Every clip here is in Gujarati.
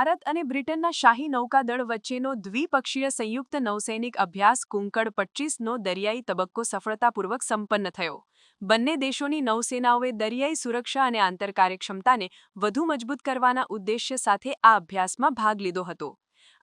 ભારત અને બ્રિટનના શાહી નૌકાદળ વચ્ચેનો દ્વિપક્ષીય સંયુક્ત નૌસૈનિક અભ્યાસ કુંકડ પચ્ચીસનો દરિયાઈ તબક્કો સફળતાપૂર્વક સંપન્ન થયો. બંને દેશોની નૌસેનાઓએ દરિયાઈ સુરક્ષા અને આંતર કાર્યક્ષમતાને વધુ મજબૂત કરવાના ઉદ્દેશ્ય સાથે આ અભ્યાસમાં ભાગ લીધો હતો.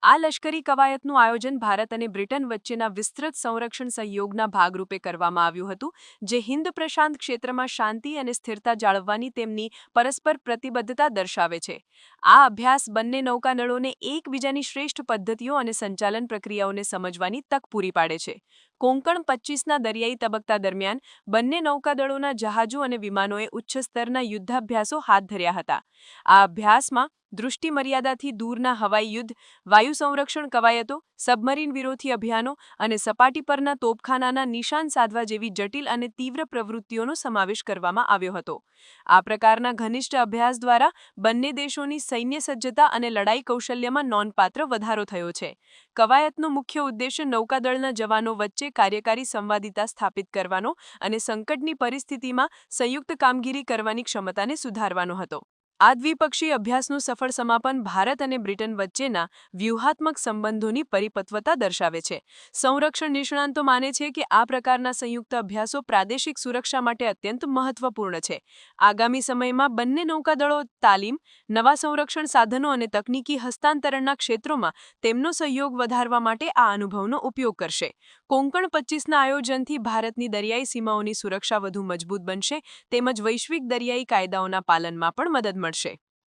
આ લશ્કરી કવાયતનું આયોજન ભારત અને બ્રિટન વચ્ચેના વિસ્તૃત સંરક્ષણ સહયોગના ભાગરૂપે કરવામાં આવ્યું હતું, જે હિન્દ પ્રશાંત ક્ષેત્રમાં શાંતિ અને સ્થિરતા જાળવવાની તેમની પરસ્પર પ્રતિબદ્ધતા દર્શાવે છે. આ અભ્યાસ બંને નૌકાદળોને એકબીજાની શ્રેષ્ઠ પદ્ધતિઓ અને સંચાલન પ્રક્રિયાઓને સમજવાની તક પૂરી પાડે છે. કોંકણ પચ્ચીસના દરિયાઈ તબક્કા દરમિયાન બંને નૌકાદળોના જહાજો અને વિમાનોએ ઉચ્ચ સ્તરના યુદ્ધાભ્યાસો હાથ ધર્યા હતા. આ અભ્યાસમાં દૃષ્ટિ મર્યાદાથી દૂરના હવાઈ યુદ્ધ, વાયુ સંરક્ષણ કવાયતો, સબમરીન વિરોધી અભિયાનો અને સપાટી પરના તોપખાનાના નિશાન સાધવા જેવી જટિલ અને તીવ્ર પ્રવૃત્તિઓનો સમાવેશ કરવામાં આવ્યો હતો. આ પ્રકારના ઘનિષ્ઠ અભ્યાસ દ્વારા બંને દેશોની સૈન્ય સજ્જતા અને લડાઈ કૌશલ્યમાં નોંધપાત્ર વધારો થયો છે. કવાયતનો મુખ્ય ઉદ્દેશ્ય નૌકાદળના જવાનો વચ્ચે કાર્યકારી સંવાદિતા સ્થાપિત કરવાનો અને સંકટની પરિસ્થિતિમાં સંયુક્ત કામગીરી કરવાની ક્ષમતાને સુધારવાનો હતો. આ દ્વિપક્ષીય અભ્યાસનું સફળ સમાપન ભારત અને બ્રિટન વચ્ચેના વ્યૂહાત્મક સંબંધોની પરિપક્વતા દર્શાવે છે. સંરક્ષણ નિષ્ણાંતો માને છે કે આ પ્રકારના સંયુક્ત અભ્યાસો પ્રાદેશિક સુરક્ષા માટે અત્યંત મહત્વપૂર્ણ છે. આગામી સમયમાં બંને નૌકાદળો, તાલીમ, નવા સંરક્ષણ સાધનો અને તકનીકી હસ્તાંતરણના ક્ષેત્રોમાં તેમનો સહયોગ વધારવા માટે આ અનુભવનો ઉપયોગ કરશે. કોંકણ પચ્ચીસના આયોજનથી ભારતની દરિયાઈ સીમાઓની સુરક્ષા વધુ મજબૂત બનશે, તેમજ વૈશ્વિક દરિયાઈ કાયદાઓના પાલનમાં પણ મદદ મળશે